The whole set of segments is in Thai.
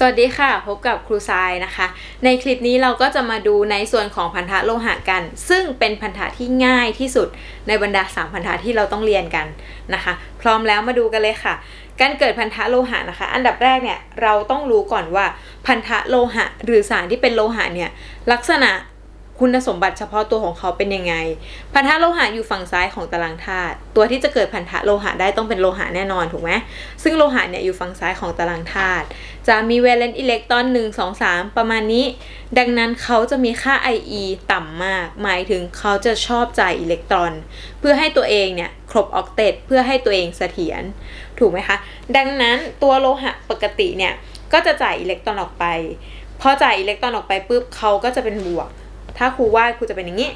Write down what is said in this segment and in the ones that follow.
สวัสดีค่ะ พบกับครูทรายนะคะ ในคลิปนี้เราก็จะมาดูในส่วนของพันธะโลหะกัน ซึ่งเป็นพันธะที่ง่ายที่สุดในบรรดา 3 พันธะที่เราต้องเรียนกันนะคะ พร้อมแล้วมาดูกันเลยค่ะ การเกิดพันธะโลหะนะคะ อันดับแรกเนี่ยเราต้องรู้ก่อนว่าพันธะโลหะ หรือสารที่เป็นโลหะเนี่ยลักษณะ คุณสมบัติเฉพาะตัวของเขาเป็นยังไง พันธะโลหะอยู่ฝั่งซ้ายของตารางธาตุ ตัวที่จะเกิดพันธะโลหะได้ต้องเป็นโลหะแน่นอนถูกไหมซึ่งโลหะเนี่ยอยู่ฝั่งซ้ายของตารางธาตุ จะมีเวเลนต์อิเล็กตรอน 1 2 3 ประมาณนี้ ดังนั้นเขาจะมีค่า IE ต่ำมาก หมายถึงเขาจะชอบจ่ายอิเล็กตรอน เพื่อให้ตัวเองเนี่ยครบออกเตตเพื่อให้ตัวเองเสถียร ถูกไหมคะ ดังนั้นตัวโลหะปกติเนี่ยก็จะจ่ายอิเล็กตรอนออกไป พอจ่ายอิเล็กตรอนออกไปปุ๊บเขาก็จะเป็นบวก ถ้าครูวาดครูจะเป็นอย่างนี้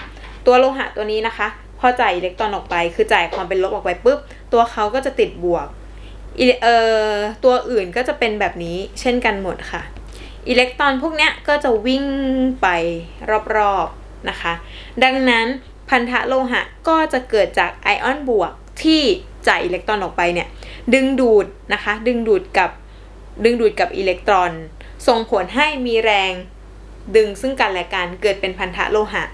ตัวโลหะตัวนี้นะคะ พอจ่ายอิเล็กตรอนออกไป คือจ่ายความเป็นลบออกไปปุ๊บ ตัวเขาก็จะติดบวกเอ่อตัวอื่นก็จะเป็นแบบนี้เช่นกันหมดค่ะ อิเล็กตรอนพวกเนี้ยก็จะวิ่งไปรอบๆนะคะ ดังนั้นพันธะโลหะก็จะเกิดจากไอออนบวกที่จ่ายอิเล็กตรอนออกไปเนี่ยดึงดูดนะคะ ดึงดูดกับดึงดูดกับอิเล็กตรอน ส่งผลให้มีแรง ดึงซึ่งกันและกันเกิดเป็นพันธะโลหะ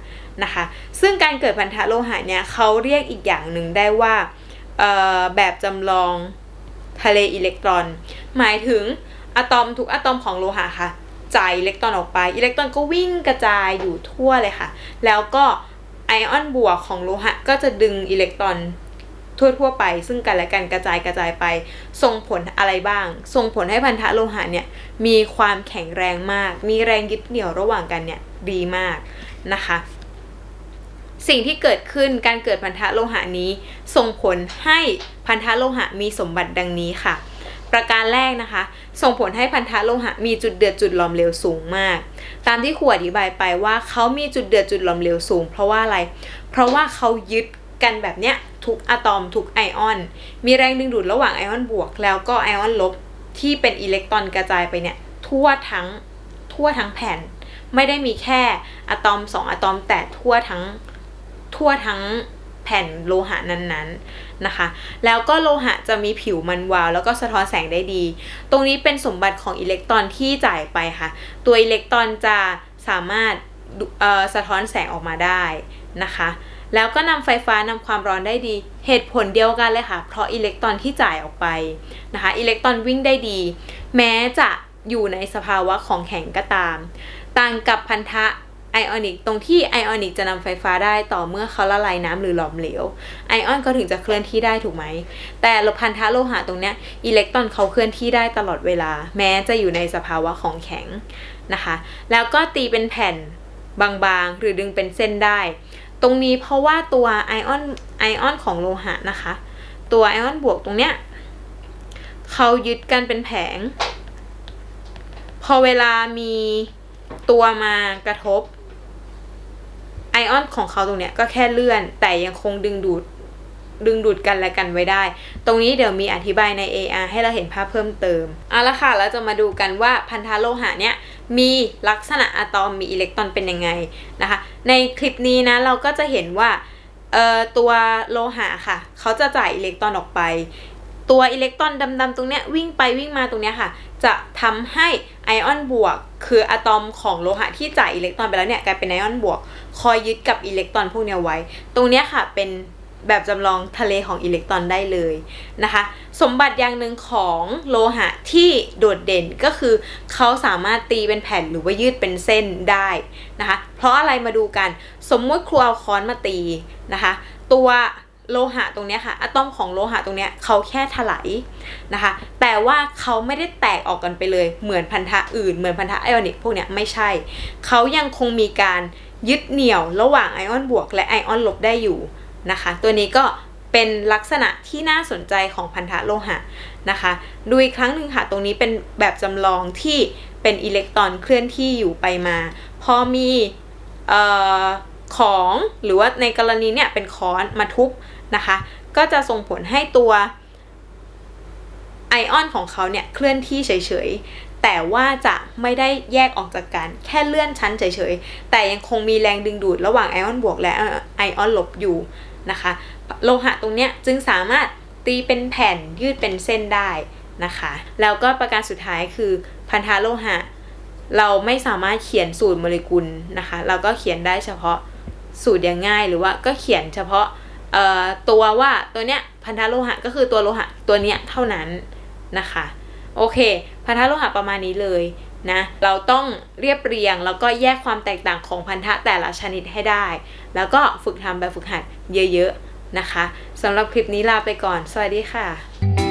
นะคะ ซึ่งการเกิดพันธะโลหะเนี่ยเขาเรียกอีกอย่างหนึ่งได้ว่าแบบจำลองทะเลอิเล็กตรอน หมายถึงอะตอมทุกอะตอมของโลหะค่ะจ่ายอิเล็กตรอนออกไป อิเล็กตรอนก็วิ่งกระจายอยู่ทั่วเลยค่ะ แล้วก็ไอออนบวกของโลหะก็จะดึงอิเล็กตรอน ทั่วๆไป ซึ่งกันและกันกระจายกระจายไป ส่งผลอะไรบ้าง ส่งผลให้พันธะโลหะเนี่ยมีความแข็งแรงมาก มีแรงยึดเหนี่ยวระหว่างกันเนี่ยดีมากนะคะ สิ่งที่เกิดขึ้นการเกิดพันธะโลหะนี้ ส่งผลให้พันธะโลหะมีสมบัติดังนี้ค่ะ ประการแรกนะคะ ส่งผลให้พันธะโลหะมีจุดเดือดจุดหลอมเหลวสูงมาก ตามที่ขวดอธิบายไปว่าเขามีจุดเดือดจุดหลอมเหลวสูง เพราะว่าอะไร เพราะว่าเขายึด กันแบบเนี้ยทุกอะตอมทุกไอออน มีแรงดึงดูดระหว่างไอออนบวก แล้วก็ไอออนลบที่เป็นอิเล็กตรอนกระจายไปเนี่ยทั่วทั้งทั่วทั้งแผ่น ไม่ได้มีแค่อะตอม 2 อะตอมแต่ทั่วทั้งทั่วทั้งแผ่นโลหะนั้นๆนะคะ แล้วก็โลหะจะมีผิวมันวาว แล้วก็สะท้อนแสงได้ดี ตรงนี้เป็นสมบัติของอิเล็กตรอนที่จ่ายไปค่ะ ตัวอิเล็กตรอนจะสามารถสะท้อนแสงออกมาได้นะคะ แล้วก็นำไฟฟ้านำความร้อนได้ดี เหตุผลเดียวกันเลยค่ะ เพราะอิเล็กตรอนที่จ่ายออกไปนะคะ อิเล็กตรอนวิ่งได้ดี แม้จะอยู่ในสภาวะของแข็งก็ตาม ต่างกับพันธะไอออนิกตรงที่ไอออนิกจะนำไฟฟ้าได้ต่อเมื่อเขาละลายน้ำหรือหลอมเหลว ไอออนเขาถึงจะเคลื่อนที่ได้ถูกไหม แต่พันธะโลหะตรงเนี้ยอิเล็กตรอนเขาเคลื่อนที่ได้ตลอดเวลา แม้จะอยู่ในสภาวะของแข็งนะคะ แล้วก็ตีเป็นแผ่นบางๆ หรือดึงเป็นเส้นได้ ตรงนี้เพราะว่าตัวไอออนไอออนของโลหะนะคะ ตัวไอออนบวกตรงเนี้ยเขายึดกันเป็นแผง พอเวลามีตัวมากระทบ ไอออนของเขาตรงเนี้ยก็แค่เลื่อน แต่ยังคงดึงดูด ดึงดูดกันและกันไว้ได้ ตรงนี้เดี๋ยวมีอธิบายใน AR ให้เราเห็นภาพเพิ่มเติมเอาละค่ะเราจะมาดูกันว่าพันธะโลหะเนี้ยมีลักษณะอะตอมมีอิเล็กตรอนเป็นยังไงนะคะ ในคลิปนี้นะเราก็จะเห็นว่าเอ่อตัวโลหะค่ะ เขาจะจ่ายอิเล็กตรอนออกไป ตัวอิเล็กตรอนดำๆตรงเนี้ยวิ่งไปวิ่งมาตรงเนี้ยค่ะ จะทำให้ไอออนบวก คืออะตอมของโลหะที่จ่ายอิเล็กตรอนไปแล้วเนี่ยกลายเป็นไอออนบวก คอยยึดกับอิเล็กตรอนพวกเนี้ยไว้ ตรงเนี้ยค่ะเป็น แบบจำลองทะเลของอิเล็กตรอนได้เลยนะคะ สมบัติอย่างหนึ่งของโลหะที่โดดเด่นก็คือเขาสามารถตีเป็นแผ่นหรือว่ายืดเป็นเส้นได้นะคะ เพราะอะไรมาดูกัน สมมติครูเอาค้อนมาตีนะคะ ตัวโลหะตรงนี้ค่ะอะตอมของโลหะตรงนี้เขาแค่ถลายนะคะ แต่ว่าเขาไม่ได้แตกออกกันไปเลยเหมือนพันธะอื่นเหมือนพันธะไอออนิกพวกนี้ไม่ใช่ เขายังคงมีการยึดเหนี่ยวระหว่างไอออนบวกและไอออนลบได้อยู่ นะคะ ตัวนี้ก็เป็นลักษณะที่น่าสนใจของพันธะโลหะนะคะ ดูอีกครั้งหนึ่งค่ะ ตรงนี้เป็นแบบจำลองที่เป็นอิเล็กตรอนเคลื่อนที่อยู่ไปมา พอมีออของหรือว่าในกรณีเนี่ยเป็นค้อนมาทุบนะคะ ก็จะส่งผลให้ตัว ไอออนของเขาเนี่ยเคลื่อนที่เฉยๆ แต่ว่าจะไม่ได้แยกออกจากกัน แค่เลื่อนชั้นเฉยๆ แต่ยังคงมีแรงดึงดูดระหว่างไอออนบวกและไอออนลบอยู่นะคะ โลหะตรงเนี้ยจึงสามารถตีเป็นแผ่นยืดเป็นเส้นได้นะคะ แล้วก็ประการสุดท้ายคือพันธะโลหะ เราไม่สามารถเขียนสูตรโมเลกุลนะคะ เราก็เขียนได้เฉพาะสูตรอย่างง่ายหรือว่าก็เขียนเฉพาะตัวว่าตัวเนี้ยพันธะโลหะก็คือตัวโลหะตัวเนี้ยเท่านั้น นะคะ โอเคพันธะโลหะประมาณนี้เลยนะเราต้องเรียบเรียงแล้วก็แยกความแตกต่างของพันธะแต่ละชนิดให้ได้ แล้วก็ฝึกทำแบบฝึกหัดเยอะๆนะคะสำหรับคลิปนี้ลาไปก่อน สวัสดีค่ะ